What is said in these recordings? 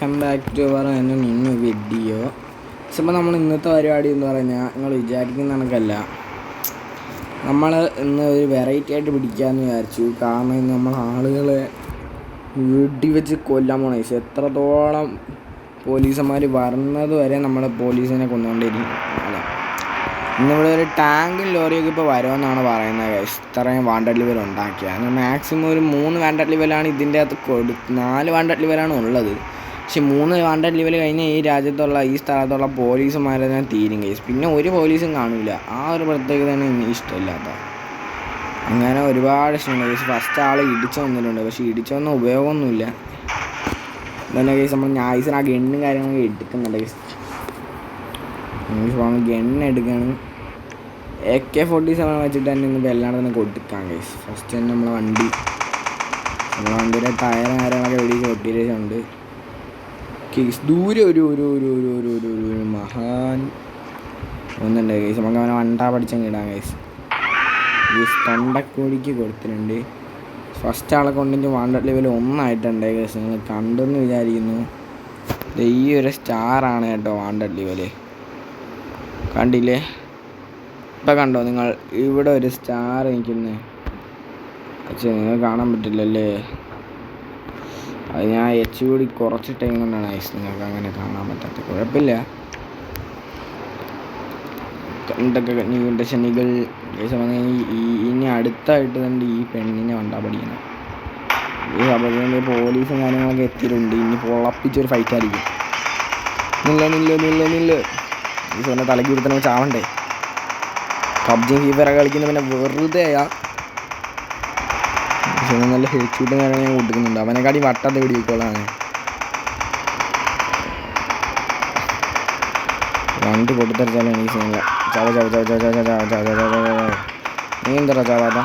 Welcome back to our നിന്ന് video ചിലപ്പോൾ നമ്മൾ ഇന്നത്തെ പരിപാടി എന്ന് പറഞ്ഞാൽ നിങ്ങൾ വിചാരിക്കുന്ന കണക്കല്ല. നമ്മൾ ഇന്ന് ഒരു വെറൈറ്റി ആയിട്ട് പിടിക്കാമെന്ന് വിചാരിച്ചു. കാരണം ഇന്ന് നമ്മൾ ആളുകളെ വീട്ടിൽ വെച്ച് കൊല്ലാൻ പോണേ. എത്രത്തോളം പോലീസന്മാർ വരുന്നത് വരെ നമ്മൾ പോലീസിനെ കൊന്നുകൊണ്ടിരിക്കും ഇന്നിവിടെ ഒരു ടാങ്കും ലോറിയൊക്കെ ഇപ്പോൾ വരുമെന്നാണ് പറയുന്നത്. ഇത്രയും വാണ്ടഡ് ലിവൽ ഉണ്ടാക്കിയത് മാക്സിമം ഒരു മൂന്ന് വാണ്ടഡ് ലിവലാണ് ഇതിന്റെ അകത്ത് കൊടു നാല് വാണ്ടഡ് ലിവലാണ് ഉള്ളത്. പക്ഷെ മൂന്ന് വാണ്ടഡ് ലെവൽ കഴിഞ്ഞ് ഈ രാജ്യത്തുള്ള ഈ സ്ഥലത്തുള്ള പോലീസുമാരെ തന്നെ തീരും കേസ്. പിന്നെ ഒരു പോലീസും കാണില്ല ആ ഒരു പ്രത്യേകതയാണ് എനിക്ക് ഇഷ്ടമില്ലാത്ത. അങ്ങനെ ഒരുപാട് ഇഷ്ടമുണ്ട്. കേസ് ഫസ്റ്റ് ആൾ ഇടിച്ചു വന്നിട്ടുണ്ട്. പക്ഷേ ഇടിച്ചു വന്ന ഉപയോഗമൊന്നുമില്ല. ഇതന്നെ കേസ്. നമ്മൾ ഞായസിന് ആ ഗണ്ണും കാര്യങ്ങളൊക്കെ എടുക്കുന്നുണ്ട് കേസ്. ഗണ്ണ് എടുക്കുകയാണ് എ കെ ഫോർട്ടി സെവൻ വെച്ചിട്ട് തന്നെ ഇന്ന് എല്ലായിടത്തും തന്നെ കൊടുക്കാം കേസ്. ഫസ്റ്റ് തന്നെ നമ്മളെ വണ്ടി. നമ്മളെ വണ്ടിയുടെ ടയർ കാര്യങ്ങളൊക്കെ വെടിച്ച് വെട്ടിയിട്ടുണ്ട് കേസ് ദൂരെ ഒരു ഒരു ഒരു ഒരു ഒരു ഒരു ഒരു മഹാൻ ഒന്നുണ്ട് കേസ് നമുക്ക് അവനെ വണ്ട പഠിച്ചങ്ങ് ഇടാം കേസ് കേസ് തൊണ്ടക്കോടിക്ക് കൊടുത്തിട്ടുണ്ട്. ഫസ്റ്റ് ആളെ കൊണ്ടെങ്കിൽ വണ്ട ലെവൽ ഒന്നായിട്ടുണ്ട് കേസ് നിങ്ങൾ കണ്ടെന്ന് വിചാരിക്കുന്നു. ഈ ഒരു സ്റ്റാറാണ് കേട്ടോ വാണ്ട ലെവൽ കണ്ടില്ലേ? ഇപ്പം കണ്ടോ നിങ്ങൾ? ഇവിടെ ഒരു സ്റ്റാർ നിൽക്കുന്നത് പക്ഷേ നിങ്ങൾ കാണാൻ പറ്റില്ലല്ലേ? അത് ഞാൻ എച്ച് കൂടി കുറച്ച് ടൈം കൊണ്ടാണ് ഐസ് നിങ്ങൾക്ക് അങ്ങനെ കാണാൻ പറ്റാത്ത കുഴപ്പമില്ല. കണ്ടൊക്കെ നീണ്ട ശനികൾ ഇനി അടുത്തായിട്ട് തന്നെ ഈ പെണ്ണിനെ വണ്ടാ പഠിക്കണം. ഈ അപകടം പോലീസും കാര്യങ്ങളൊക്കെ എത്തിയിട്ടുണ്ട്. ഇനി പൊളപ്പിച്ചൊരു ഫൈറ്റ് ആയിരിക്കും. നില്ല നില്ല നില്ല നില്ല. ഈ സ്വന്തം തലക്ക് കൊടുത്തന്നെ ചാവണ്ടേ? പബ്ജി ഫീഫറൊക്കെ കളിക്കുന്ന പിന്നെ വെറുതെയാ. പക്ഷേ നല്ല ഹെഡ് ഷൂട്ടും കാര്യങ്ങൾ ഞാൻ കൊടുക്കുന്നുണ്ട് അവനെക്കാട്ടി വട്ടത്തെ വെടിവെക്കോളാണ് വണ്ടി പൊട്ടിത്തെറിച്ചാലും എനിക്ക് സീനില്ല ചാവ ചാവ ചാവ ചാവ ചാവ ചാവ ചാവ ചാവ ചാവ നീ എന്താ ചാവാത്ത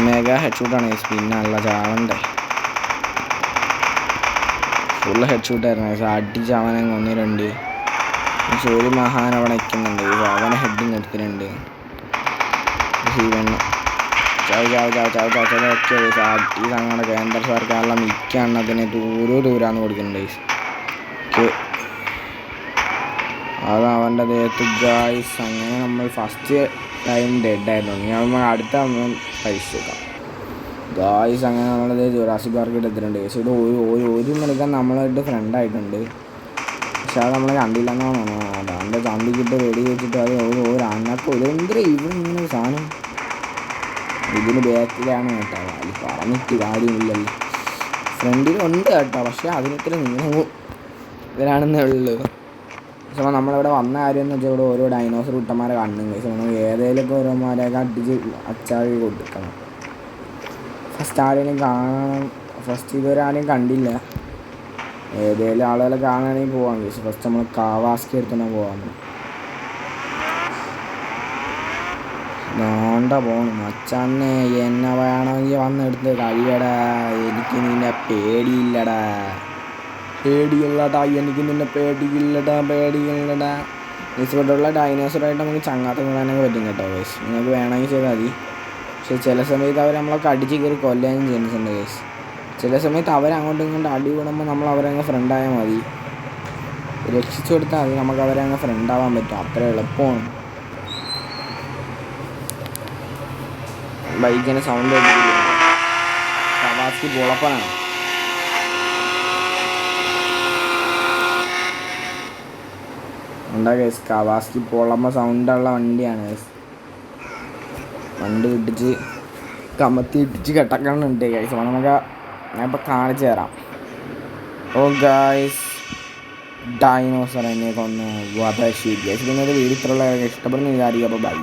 മെഗാ ഹെഡ് ഷൂട്ടാണ് പിന്നെ അല്ല ചാവണ്ടേ ഫുള്ള് ഹെഡ് ഷൂട്ടായിരുന്നു അടിച്ച് അവനെ കൊന്നിട്ടുണ്ട് ജോലി മഹാൻ അവിടെ നിൽക്കുന്നുണ്ട് അവനെ ഹെഡിങ് നിർത്തിയിട്ടുണ്ട് ശിവന് അടി തങ്ങളുടെ കേന്ദ്ര സർക്കാരിലെ മിക്ക എണ്ണത്തിന് ദൂരോ ദൂരാന്ന് കൊടുക്കുന്നുണ്ട് അത് അവന്റെ ദേഹത്ത് ഗായ്സ് അങ്ങനെ നമ്മൾ ഫസ്റ്റ് ടൈം ഡെഡ് ആയിരുന്നു. ഇനി നമ്മൾ അടുത്ത നമ്മൾ പരിശോധിക്കാം. ഗായ്സ് അങ്ങനെ നമ്മളത് ജുറാസിക് പാർക്ക് എടുത്തിട്ടുണ്ട് പക്ഷേ ഇത് ഒരു ഒരു ഒരു മണിക്കാൻ നമ്മളായിട്ട് ഫ്രണ്ട് ആയിട്ടുണ്ട്. പക്ഷെ അത് നമ്മളെ കണ്ടില്ലെന്നാണ് അതാണ്ട് റെഡി ചന്തിക്കിട്ട് വെടി വെച്ചിട്ട് അത് ഒരു ഒരു അന്നൊക്കെ ഒരു എന്തിനാ ഇവിടെ ഇങ്ങനെ സാധനം. ഇതിന് ബാക്കിലാണ് കേട്ടോ. അത് പറഞ്ഞിട്ട് കാര്യമില്ലല്ലോ. ഫ്രണ്ടിലുണ്ട് കേട്ടോ. പക്ഷെ അതിനൊക്കെ നീങ്ങും ഇവരാണെന്നേ ഉള്ളൂ. പക്ഷേ നമ്മളിവിടെ വന്ന കാര്യം എന്ന് വെച്ചാൽ ഇവിടെ ഓരോ ഡൈനോസർ കുട്ടന്മാരെ കാണുന്നു പക്ഷെ നമ്മൾ ഏതെങ്കിലുമൊക്കെ ഓരോമാരെയൊക്കെ അടിച്ച് അച്ചാഴി കൊടുക്കണം. ഫസ്റ്റ് ആരെയും കാണണം. ഫസ്റ്റ് ഇതുവരെ കണ്ടില്ല. ഏതെങ്കിലും ആളുകളെ കാണുകയാണെങ്കിൽ പോവാം. പക്ഷെ ഫസ്റ്റ് നമ്മൾ കാവാസ്കി എടുത്തന്നെ പോവാം. നോണ്ട പോണം മച്ചാന്നെ എന്നെ വേണമെങ്കിൽ വന്നെടുത്ത് കഴിയടാ. എനിക്ക് നിന്നെ പേടിയില്ലടാ. പേടിയില്ലടാ എനിക്ക് നിന്നെ പേടിയില്ലടാ പേടിയില്ലടാ. ഇവിടെയുള്ള ഡൈനോസറായിട്ട് നമുക്ക് ചങ്ങാത്തം കൂടാനൊക്കെ പറ്റും കേട്ടോ കേസ് നിങ്ങൾക്ക് വേണമെങ്കിൽ ചെയ്താൽ മതി. പക്ഷെ ചില സമയത്ത് അവർ നമ്മളെ അടിച്ച് കയറി കൊല്ലാനും ചെയ്യുന്നുണ്ട് കേസ് ചില സമയത്ത് അവരങ്ങോട്ടും ഇങ്ങോട്ടും അടി വിടുമ്പോൾ നമ്മൾ അവരങ്ങ് ഫ്രണ്ടായാൽ മതി. രക്ഷിച്ചു കൊടുത്താൽ മതി നമുക്ക് അവരങ്ങ് ഫ്രണ്ടാവാൻ പറ്റും. അത്ര എളുപ്പമാണ്. ബൈക്കിന് സൗണ്ട് കവാസ്കി പൊളപ്പനാണ്. ഉണ്ടാ കേസ് കവാസ്കി പൊളമ്പ സൗണ്ടുള്ള വണ്ടിയാണ് വണ്ടി ഇട്ടിച്ച് കമത്തി ഇട്ടിച്ച് കെട്ടക്കണുണ്ട് ഗൈസ് അപ്പോൾ നമുക്ക് ഞാൻ ഇപ്പോൾ കാണിച്ചു തരാം. ഓ ഗൈസ് ഡൈനോസർ എന്നെ കൊന്ന് ഗൈസ് ഒരു വീട് ഇത്രയുള്ള ഇഷ്ടപ്പെടുന്ന വിചാരിക്കും. അപ്പോൾ ബൈ